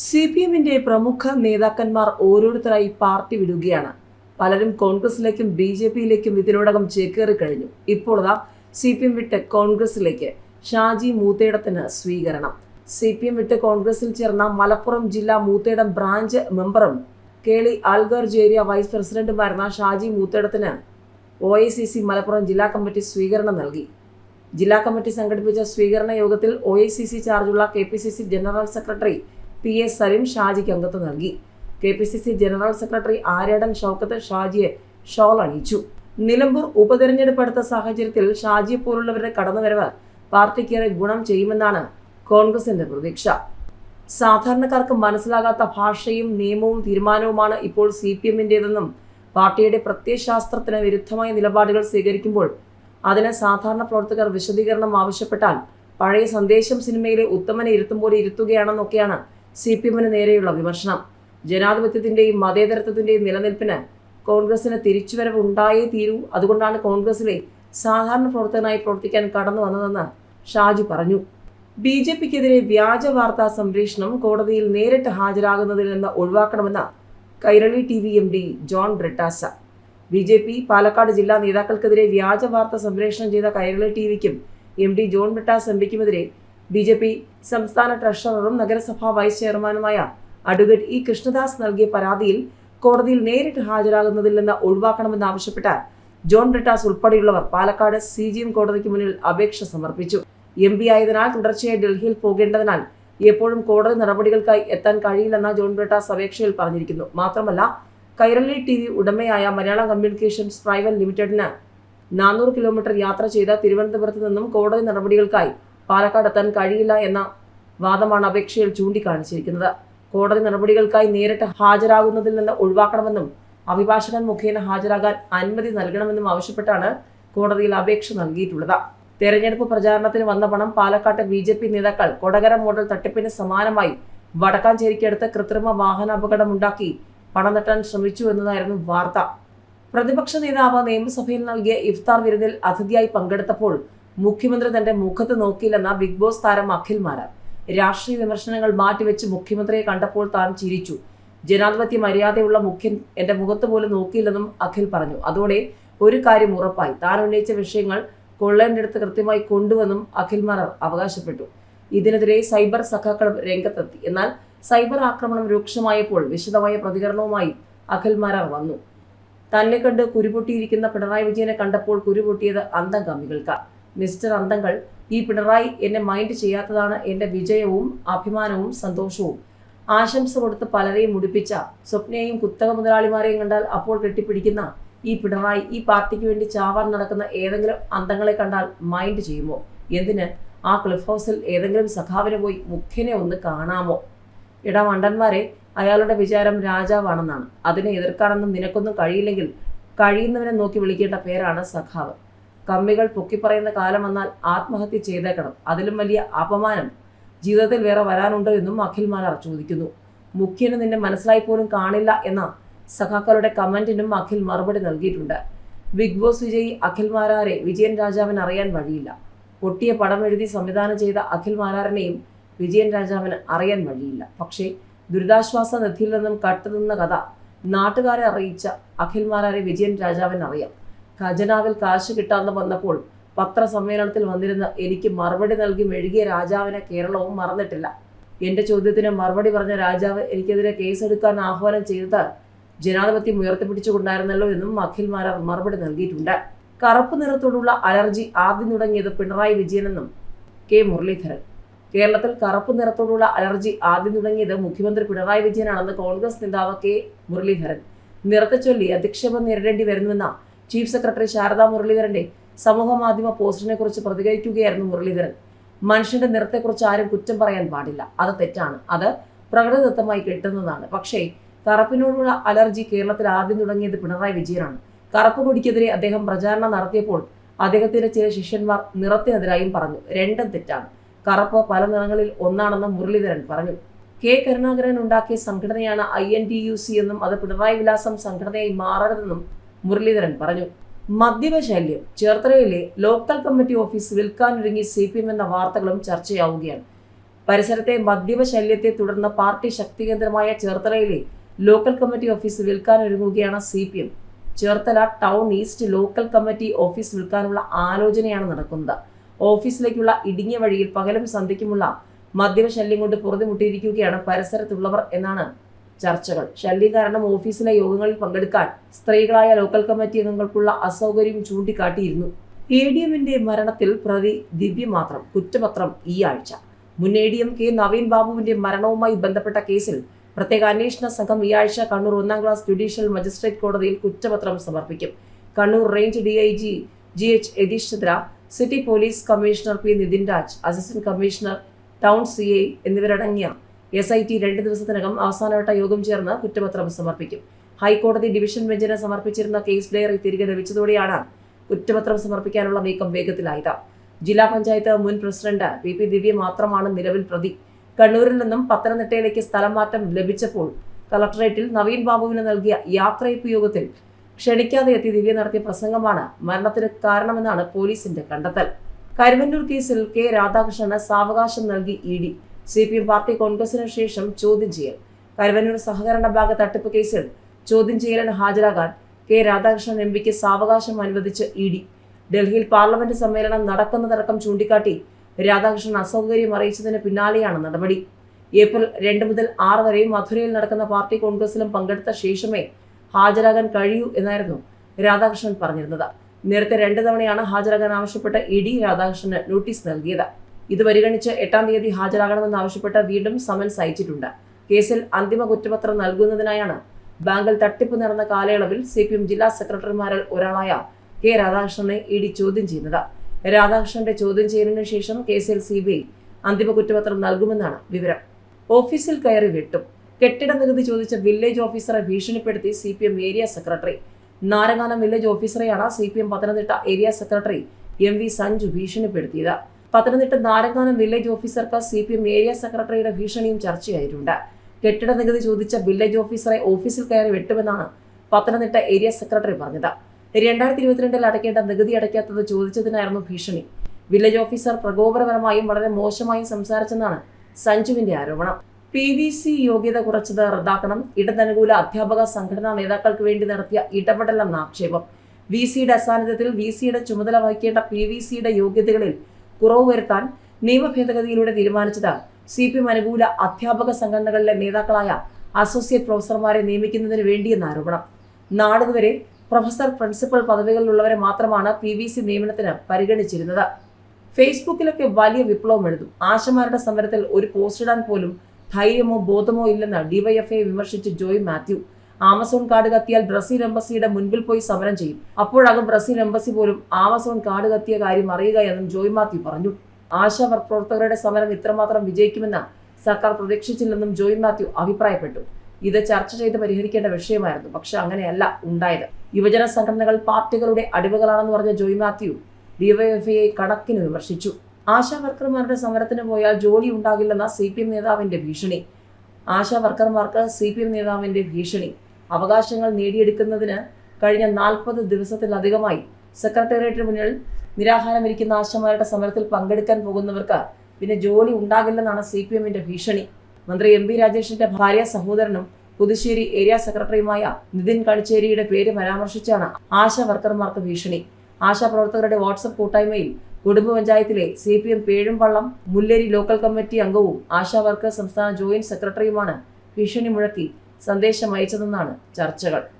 C P എമ്മിന്റെ പ്രമുഖ നേതാക്കന്മാർ ഓരോരുത്തരായി പാർട്ടി വിടുകയാണ്. പലരും കോൺഗ്രസിലേക്കും ബി ജെ പിയിലേക്കും ഇതിനോടകം ചേക്കേറി കഴിഞ്ഞു. ഇപ്പോൾ അതാ സി പി എം വിട്ട് കോൺഗ്രസിലേക്ക് ഷാജി മൂത്തേടത്തിന് സ്വീകരണം. സി പി എം വിട്ട് കോൺഗ്രസിൽ ചേർന്ന മലപ്പുറം ജില്ലാ മൂത്തേടം ബ്രാഞ്ച് മെമ്പറും കേളി ആൽഗർജ് ഏരിയ വൈസ് പ്രസിഡന്റുമായിരുന്ന Shaji മൂത്തേടത്തിന് O I C C Malappuram ജില്ലാ കമ്മിറ്റി സ്വീകരണം നൽകി. ജില്ലാ കമ്മിറ്റി സംഘടിപ്പിച്ച സ്വീകരണ യോഗത്തിൽ ഒ ഐ സി സി ചാർജുള്ള K P C C general secretary P S Salim ഷാജിക്ക് അംഗത്വം നൽകി. K P C C general secretary Aryadan Shoukath ഷാജിയെ shawl അണിയിച്ചു. നിലമ്പൂർ ഉപതെരഞ്ഞെടുപ്പ് അടുത്ത സാഹചര്യത്തിൽ ഷാജിയെ പോലുള്ളവരുടെ കടന്നുവരവ് പാർട്ടിക്കേറെ ഗുണം ചെയ്യുമെന്നാണ് കോൺഗ്രസിന്റെ പ്രതീക്ഷ. സാധാരണക്കാർക്ക് മനസ്സിലാകാത്ത ഭാഷയും നിയമവും തീരുമാനവുമാണ് ഇപ്പോൾ സി പി എമ്മിന്റേതെന്നും പാർട്ടിയുടെ പ്രത്യയശാസ്ത്രത്തിന് വിരുദ്ധമായ നിലപാടുകൾ സ്വീകരിക്കുമ്പോൾ അതിന് സാധാരണ പ്രവർത്തകർ വിശദീകരണം ആവശ്യപ്പെട്ടാൽ പഴയ സന്ദേശം സിനിമയിലെ ഉത്തമനെ ഇരുത്തും പോലെ ഇരുത്തുകയാണെന്നൊക്കെയാണ് സി പി എമ്മിന് നേരെയുള്ള വിമർശനം. ജനാധിപത്യത്തിന്റെയും മതേതരത്വത്തിന്റെയും നിലനിൽപ്പിന് കോൺഗ്രസിന് തിരിച്ചുവരവ് ഉണ്ടായേ തീരൂ. അതുകൊണ്ടാണ് കോൺഗ്രസിലെ സാധാരണ പ്രവർത്തകനായി പ്രവർത്തിക്കാൻ കടന്നു വന്നതെന്ന് ഷാജി പറഞ്ഞു. ബി ജെ പിക്കെതിരെ വ്യാജ വാർത്താ സംപ്രേഷണം കോടതിയിൽ നേരിട്ട് ഹാജരാകുന്നതിൽ നിന്ന് ഒഴിവാക്കണമെന്ന് Kairali T V M D John Brittas. B J P Palakkad ജില്ലാ നേതാക്കൾക്കെതിരെ വ്യാജ വാർത്ത സംപ്രേഷണം ചെയ്ത Kairali T വിക്കും M D John Brittas M പിക്കുമെതിരെ B J P സംസ്ഥാന ട്രഷററും നഗരസഭാ വൈസ് ചെയർമാനുമായ അഡ്വക്കേറ്റ് ഇ കൃഷ്ണദാസ് നൽകിയ പരാതിയിൽ കോടതിയിൽ നേരിട്ട് ഹാജരാകുന്നതിൽ നിന്ന് ഒഴിവാക്കണമെന്നാവശ്യപ്പെട്ട് ജോൺ ബ്രിട്ടാസ് ഉൾപ്പെടെയുള്ളവർ പാലക്കാട് സി ജി എം കോടതിക്ക് മുന്നിൽ അപേക്ഷ സമർപ്പിച്ചു. എം പി ആയതിനാൽ തുടർച്ചയായി ഡൽഹിയിൽ പോകേണ്ടതിനാൽ എപ്പോഴും കോടതി നടപടികൾക്കായി എത്താൻ കഴിയില്ലെന്ന ജോൺ ബ്രിട്ടാസ് അപേക്ഷയിൽ പറഞ്ഞിരിക്കുന്നു. മാത്രമല്ല കൈരളി ടി വി ഉടമയായ മലയാളം കമ്മ്യൂണിക്കേഷൻസ് പ്രൈവറ്റ് ലിമിറ്റഡിന് നാനൂറ് കിലോമീറ്റർ യാത്ര ചെയ്ത തിരുവനന്തപുരത്ത് നിന്നും കോടതി നടപടികൾക്കായി പാലക്കാട് എത്താൻ കഴിയില്ല എന്ന വാദമാണ് അപേക്ഷയിൽ ചൂണ്ടിക്കാണിച്ചിരിക്കുന്നത്. കോടതി നടപടികൾക്കായി നേരിട്ട് ഹാജരാകുന്നതിൽ നിന്ന് ഒഴിവാക്കണമെന്നും അഭിഭാഷകൻ മുഖേന ഹാജരാകാൻ അനുമതി നൽകണമെന്നും ആവശ്യപ്പെട്ടാണ് കോടതിയിൽ അപേക്ഷ നൽകിയിട്ടുള്ളത്. തെരഞ്ഞെടുപ്പ് പ്രചാരണത്തിന് വന്ന പണം പാലക്കാട്ടെ ബി ജെ പി നേതാക്കൾ കൊടകര മോഡൽ തട്ടിപ്പിന് സമാനമായി വടക്കാഞ്ചേരിക്കടുത്ത് കൃത്രിമ വാഹനാപകടമുണ്ടാക്കി പണം തട്ടാൻ ശ്രമിച്ചു എന്നതായിരുന്നു വാർത്ത. പ്രതിപക്ഷ നേതാവ് നിയമസഭയിൽ നൽകിയ ഇഫ്താർ വിരുന്നിൽ അതിഥിയായി പങ്കെടുത്തപ്പോൾ മുഖ്യമന്ത്രി തന്റെ മുഖത്ത് നോക്കിയില്ലെന്ന ബിഗ് ബോസ് താരം അഖിൽ മാരാർ. രാഷ്ട്രീയ വിമർശനങ്ങൾ മാറ്റിവെച്ച് മുഖ്യമന്ത്രിയെ കണ്ടപ്പോൾ താൻ ചിരിച്ചു. ജനാധിപത്യ മര്യാദയുള്ള മുഖ്യൻ എന്റെ മുഖത്ത് പോലും നോക്കിയില്ലെന്നും അഖിൽ പറഞ്ഞു. അതോടെ ഒരു കാര്യം ഉറപ്പായി. താൻ ഉന്നയിച്ച വിഷയങ്ങൾ കൊള്ളേണ്ടടുത്ത് കൃത്യമായി കൊണ്ടുവന്നും അഖിൽ മാരാർ അവകാശപ്പെട്ടു. ഇതിനെതിരെ സൈബർ സഖാക്കളും രംഗത്തെത്തി. എന്നാൽ സൈബർ ആക്രമണം രൂക്ഷമായപ്പോൾ വിശദമായ പ്രതികരണവുമായി അഖിൽ മാരാർ വന്നു. തന്നെ കണ്ട് കുരുപൊട്ടിയിരിക്കുന്ന പിണറായി വിജയനെ കണ്ടപ്പോൾ കുരുപൊട്ടിയത് അന്തംഗമികൾക്ക്. മിസ്റ്റർ അന്തങ്ങൾ ഈ പിണറായി എന്നെ മൈൻഡ് ചെയ്യാത്തതാണ് എന്റെ വിജയവും അഭിമാനവും സന്തോഷവും. ആശംസ കൊടുത്ത് പലരെയും മുടിപ്പിച്ച സ്വപ്നയെയും കുത്തക മുതലാളിമാരെയും കണ്ടാൽ അപ്പോൾ കെട്ടിപ്പിടിക്കുന്ന ഈ പിണറായി ഈ പാർട്ടിക്ക് വേണ്ടി ചാവാൻ നടക്കുന്ന ഏതെങ്കിലും അന്തങ്ങളെ കണ്ടാൽ മൈൻഡ് ചെയ്യുമോ? എന്തിന്? ആ ക്ലിഫ് ഹൗസിൽ ഏതെങ്കിലും സഖാവിനെ പോയി മുഖ്യനെ ഒന്ന് കാണാമോ? ഇടാ മണ്ടന്മാരെ അയാളുടെ വിചാരം രാജാവാണെന്നാണ്. അതിനെ എതിർക്കാണെന്നും നിനക്കൊന്നും കഴിയില്ലെങ്കിൽ കഴിയുന്നവനെ നോക്കി വിളിക്കേണ്ട പേരാണ് സഖാവ്. കമ്മികൾ പൊക്കിപ്പറയുന്ന കാലം വന്നാൽ ആത്മഹത്യ ചെയ്തേക്കണം. അതിലും വലിയ അപമാനം ജീവിതത്തിൽ വേറെ വരാനുണ്ടോ എന്നും അഖിൽ ചോദിക്കുന്നു മുഖ്യന് നിന്നെ മനസ്സിലായി പോലും കാണില്ല എന്ന സഖാക്കളുടെ കമന്റിനും അഖിൽ മറുപടി നൽകിയിട്ടുണ്ട്. ബിഗ് ബോസ് വിജയി അഖിൽ മാരാരെ വിജയൻ രാജാവിന് അറിയാൻ വഴിയില്ല. പൊട്ടിയ പടം എഴുതി സംവിധാനം ചെയ്ത അഖിൽ മാരാറിനെയും വിജയൻ രാജാവിന് അറിയാൻ വഴിയില്ല. പക്ഷേ ദുരിതാശ്വാസ നിധിയിൽ നിന്നും കട്ടുനിന്ന കഥ നാട്ടുകാരെ അറിയിച്ച അഖിൽ മാരാരെ വിജയൻ രാജാവിന് അറിയാം. ഖജനാവിൽ കാശ് കിട്ടാതെ വന്നപ്പോൾ പത്രസമ്മേളനത്തിൽ വന്നിരുന്ന എനിക്ക് മറുപടി നൽകി മെഴുകിയ രാജാവിനെ കേരളവും മറന്നിട്ടില്ല. എന്റെ ചോദ്യത്തിന് മറുപടി പറഞ്ഞ രാജാവ് എനിക്കെതിരെ കേസെടുക്കാൻ ആഹ്വാനം ചെയ്തത് ജനാധിപത്യം ഉയർത്തിപ്പിടിച്ചുകൊണ്ടായിരുന്നല്ലോ എന്നും അഖിൽ മറുപടി നൽകിയിട്ടുണ്ട്. കറുപ്പ് നിറത്തോടുള്ള അലർജി ആദ്യം തുടങ്ങിയത് പിണറായി വിജയനെന്നും കെ. മുരളീധരൻ. കേരളത്തിൽ കറുപ്പ് നിറത്തോടുള്ള അലർജി ആദ്യം തുടങ്ങിയത് മുഖ്യമന്ത്രി പിണറായി വിജയനാണെന്ന് കോൺഗ്രസ് നേതാവ് കെ. മുരളീധരൻ. നിറത്തെ ചൊല്ലി അധിക്ഷേപം നേരിടേണ്ടി വരുന്നുവെന്ന ചീഫ് സെക്രട്ടറി ശാരദാ മുരളീധരന്റെ സമൂഹമാധ്യമ പോസ്റ്റിനെ കുറിച്ച് പ്രതികരിക്കുകയായിരുന്നു മുരളീധരൻ. മനുഷ്യന്റെ നിറത്തെക്കുറിച്ച് ആരും കുറ്റം പറയാൻ പാടില്ല. അത് തെറ്റാണ്. അത് പ്രകൃതിദത്തമായി കിട്ടുന്നതാണ്. പക്ഷേ കറുപ്പിനോടുള്ള അലർജി കേരളത്തിൽ ആദ്യം തുടങ്ങിയത് പിണറായി വിജയനാണ്. കറുപ്പ് കൊടിക്കെതിരെ അദ്ദേഹം പ്രചാരണം നടത്തിയപ്പോൾ അദ്ദേഹത്തിന്റെ ചില ശിഷ്യന്മാർ നിറത്തിനെതിരായും പറഞ്ഞു. രണ്ടും തെറ്റാണ്. കറുപ്പ് പല നിറങ്ങളിൽ ഒന്നാണെന്ന് മുരളീധരൻ പറഞ്ഞു. കെ. കരുണാകരൻ ഉണ്ടാക്കിയ സംഘടനയാണ് I N D U C എന്നും അത് പിണറായി വിലാസം സംഘടനയായി മാറരുതെന്നും മുരളീധരൻ പറഞ്ഞു. മദ്യപശല്യം ചേർത്തലയിലെ ലോക്കൽ കമ്മിറ്റി ഓഫീസ് വിൽക്കാനൊരുങ്ങി സി പി എം എന്ന വാർത്തകളും ചർച്ചയാവുകയാണ്. പരിസരത്തെ മദ്യപ ശല്യത്തെ തുടർന്ന് പാർട്ടി ശക്തി കേന്ദ്രമായ ചേർത്തലയിലെ local committee office വിൽക്കാനൊരുങ്ങുകയാണ് C P M. Cherthala town east local committee office വിൽക്കാനുള്ള ആലോചനയാണ് നടക്കുന്നത്. ഓഫീസിലേക്കുള്ള ഇടുങ്ങിയ വഴിയിൽ പകലും സന്ധ്യയ്ക്കുമുള്ള മദ്യപ ശല്യം കൊണ്ട് പുറത്തുമുട്ടിയിരിക്കുകയാണ് പരിസരത്തുള്ളവർ എന്നാണ് ചർച്ചകൾ. ശല്യം കാരണം ഓഫീസിലെ യോഗങ്ങളിൽ പങ്കെടുക്കാൻ സ്ത്രീകളായ ലോക്കൽ കമ്മിറ്റി അംഗങ്ങൾക്കുള്ള അസൗകര്യം ചൂണ്ടിക്കാട്ടിയിരുന്നു. എ ഡി എമ്മിന്റെ മരണത്തിൽ പ്രതി ദിവ്യ മാത്രം കുറ്റപത്രം ഈ ആഴ്ച. മുൻ A D M K Naveen ബാബുവിന്റെ മരണവുമായി ബന്ധപ്പെട്ട കേസിൽ പ്രത്യേക അന്വേഷണ സംഘം ഈ ആഴ്ച കണ്ണൂർ ഒന്നാം ക്ലാസ് ജുഡീഷ്യൽ മജിസ്ട്രേറ്റ് കോടതിയിൽ കുറ്റപത്രം സമർപ്പിക്കും. Kannur range D I G G H Yathish Chandra city police commissioner P Nithin Raj assistant commissioner town C I എന്നിവരടങ്ങിയ എസ് ഐ ടി രണ്ട് ദിവസത്തിനകം അവസാനവട്ട യോഗം ചേർന്ന് കുറ്റപത്രം സമർപ്പിക്കും. ഹൈക്കോടതി ഡിവിഷൻ ബെഞ്ചിന് സമർപ്പിച്ചിരുന്ന കേസ് ഡയറി തിരികെ ലഭിച്ചതോടെയാണ് കുറ്റപത്രം സമർപ്പിക്കാനുള്ള നീക്കം വേഗത്തിലായത്. ജില്ലാ പഞ്ചായത്ത് മുൻ പ്രസിഡന്റ് പി പി ദിവ്യ മാത്രമാണ് നിലവിൽ പ്രതി. കണ്ണൂരിൽ നിന്നും പത്തനംതിട്ടയിലേക്ക് സ്ഥലം മാറ്റം ലഭിച്ചപ്പോൾ കളക്ടറേറ്റിൽ നവീൻ ബാബുവിന് നൽകിയ യാത്രയപ്പ് യോഗത്തിൽ ക്ഷണിക്കാതെ എത്തി ദിവ്യ നടത്തിയ പ്രസംഗമാണ് മരണത്തിന് കാരണമെന്നാണ് പോലീസിന്റെ കണ്ടെത്തൽ. കരുവന്നൂർ കേസിൽ കെ രാധാകൃഷ്ണന് സാവകാശം നൽകി E D. C P M party കോൺഗ്രസിന് ശേഷം ചോദ്യം ചെയ്യൽ. കരുവന്നൂർ സഹകരണ ബാങ്ക് തട്ടിപ്പ് കേസിൽ ചോദ്യം ചെയ്യലിന് ഹാജരാകാൻ കെ രാധാകൃഷ്ണൻ എം പിക്ക് സാവകാശം അനുവദിച്ച് ഇ ഡി. ഡൽഹിയിൽ പാർലമെന്റ് സമ്മേളനം നടക്കുന്നതടക്കം ചൂണ്ടിക്കാട്ടി രാധാകൃഷ്ണൻ അസൗകര്യം അറിയിച്ചതിന് പിന്നാലെയാണ് നടപടി. ഏപ്രിൽ രണ്ട് മുതൽ ആറ് വരെ മധുരയിൽ നടക്കുന്ന പാർട്ടി കോൺഗ്രസിലും പങ്കെടുത്ത ശേഷമേ ഹാജരാകാൻ കഴിയൂ എന്നായിരുന്നു രാധാകൃഷ്ണൻ പറഞ്ഞിരുന്നത്. നേരത്തെ രണ്ട് തവണയാണ് ഹാജരാകാൻ ആവശ്യപ്പെട്ട് ഇ ഡി രാധാകൃഷ്ണന് നോട്ടീസ് നൽകിയത്. ഇത് പരിഗണിച്ച് എട്ടാം തീയതി ഹാജരാകണമെന്ന് ആവശ്യപ്പെട്ട് വീണ്ടും സമൻസ് അയച്ചിട്ടുണ്ട്. കേസിൽ അന്തിമ കുറ്റപത്രം നൽകുന്നതിനായാണ് ബാങ്കിൽ തട്ടിപ്പ് നടന്ന കാലയളവിൽ സി പി എം ജില്ലാ സെക്രട്ടറിമാരിൽ ഒരാളായ കെ രാധാകൃഷ്ണനെ ഇ ഡി ചോദ്യം ചെയ്യുന്നത്. രാധാകൃഷ്ണന്റെ ചോദ്യം ചെയ്യലിന് ശേഷം കേസിൽ സി ബി ഐ അന്തിമ കുറ്റപത്രം നൽകുമെന്നാണ് വിവരം. ഓഫീസിൽ കയറി വെട്ടും. കെട്ടിട നികുതി ചോദിച്ച വില്ലേജ് ഓഫീസറെ ഭീഷണിപ്പെടുത്തി C P M area secretary. Naranganam village ഓഫീസറെയാണ് C P M Pathanamthitta area secretary M V Sanju ഭീഷണിപ്പെടുത്തിയത്. Pathanamthitta Naranganam village ഓഫീസർക്ക് സി പി എം ഏരിയ സെക്രട്ടറിയുടെ ഭീഷണിയും ചർച്ചയായിട്ടുണ്ട്. കെട്ടിട നികുതി ചോദിച്ച വില്ലേജ് ഓഫീസറെ ഓഫീസിൽ കയറി വെട്ടുമെന്നാണ് പത്തനംതിട്ട ഏരിയ സെക്രട്ടറി പറഞ്ഞത്. രണ്ടായിരത്തി ഇരുപത്തിരണ്ടിൽ അടയ്ക്കേണ്ട നികുതി അടയ്ക്കാത്തത് ചോദിച്ചതിനായിരുന്നു ഭീഷണി. വില്ലേജ് ഓഫീസർ പ്രകോപനപരമായും വളരെ മോശമായും സംസാരിച്ചെന്നാണ് സഞ്ജുവിന്റെ ആരോപണം. പി വി സി യോഗ്യത കുറച്ചത് റദ്ദാക്കണം. ഇടതനുകൂല അധ്യാപക സംഘടനാ നേതാക്കൾക്ക് വേണ്ടി നടത്തിയ ഇടപെടലെന്ന ആക്ഷേപം. വി സിയുടെ അസാന്നിധ്യത്തിൽ വി സിയുടെ ചുമതല വഹിക്കേണ്ട പി വി സിയുടെ യോഗ്യതകളിൽ കുറവ് വരുത്താൻ നിയമ ഭേദഗതിയിലൂടെ തീരുമാനിച്ചത് സി പി എം അനുകൂല അധ്യാപക സംഘടനകളിലെ നേതാക്കളായ അസോസിയേറ്റ് പ്രൊഫസർമാരെ നിയമിക്കുന്നതിന് വേണ്ടിയെന്ന് ആരോപണം. നാളിതുവരെ പ്രൊഫസർ പ്രിൻസിപ്പൽ പദവികളിലുള്ളവരെ മാത്രമാണ് പി വി സി നിയമനത്തിന് പരിഗണിച്ചിരുന്നത്. ഫേസ്ബുക്കിലൊക്കെ വലിയ വിപ്ലവം എഴുതും. ആശമാരുടെ സമരത്തിൽ ഒരു പോസ്റ്റ് ഇടാൻ പോലും ധൈര്യമോ ബോധമോ ഇല്ലെന്ന് ഡിവൈഎഫ്ഐ വിമർശിച്ച് ജോയ് മാത്യു. ആമസോൺ കാർഡ് കത്തിയാൽ ബ്രസീൽ എംബസിയുടെ മുൻപിൽ പോയി സമരം ചെയ്യും. അപ്പോഴാകും ബ്രസീൽ എംബസി പോലും ആമസോൺ കാർഡ് കത്തിയ കാര്യം അറിയുക എന്നും ജോയ് മാത്യു പറഞ്ഞു. ആശാ പ്രവർത്തകരുടെ സമരം ഇത്രമാത്രം വിജയിക്കുമെന്ന് സർക്കാർ പ്രതീക്ഷിച്ചില്ലെന്നും ജോയ് മാത്യു അഭിപ്രായപ്പെട്ടു. ഇത് ചർച്ച ചെയ്ത് പരിഹരിക്കേണ്ട വിഷയമായിരുന്നു. പക്ഷെ അങ്ങനെയല്ല ഉണ്ടായത്. യുവജന സംഘടനകൾ പാർട്ടികളുടെ അടിവുകളാണെന്ന് പറഞ്ഞ ജോയ് മാത്യു ഡിവൈഎഫ്ഐയെ കണക്കിന് വിമർശിച്ചു. ആശാ വർക്കർമാരുടെ സമരത്തിന് പോയാൽ ജോലി ഉണ്ടാകില്ലെന്ന സി പി എം നേതാവിന്റെ ഭീഷണി. ആശാ വർക്കർമാർക്ക് സി പി എം നേതാവിന്റെ ഭീഷണി. അവകാശങ്ങൾ നേടിയെടുക്കുന്നതിന് കഴിഞ്ഞ നാൽപ്പത് ദിവസത്തിലധികമായി സെക്രട്ടേറിയറ്റിന് മുന്നിൽ നിരാഹാരമിരിക്കുന്ന ആശമാരുടെ സമരത്തിൽ പങ്കെടുക്കാൻ പോകുന്നവർക്ക് പിന്നെ ജോലി ഉണ്ടാകില്ലെന്നാണ് സി പി എമ്മിന്റെ ഭീഷണി. മന്ത്രി എം പി രാജേഷിന്റെ ഭാര്യ സഹോദരനും പുതുശ്ശേരി ഏരിയ സെക്രട്ടറിയുമായ നിതിൻ കളിച്ചേരിയുടെ പേര് പരാമർശിച്ചാണ് ആശാ വർക്കർമാർക്ക് ഭീഷണി. ആശാ പ്രവർത്തകരുടെ വാട്സപ്പ് കൂട്ടായ്മയിൽ കുടുംബ പഞ്ചായത്തിലെ C P M Pezhumpallam Mulleri local committee അംഗവും ആശാ വർക്കർ സംസ്ഥാന ജോയിന്റ് സെക്രട്ടറിയുമാണ് ഭീഷണി മുഴക്കി. സന്ദേശം അയച്ചതെന്നാണ് ചർച്ചകൾ.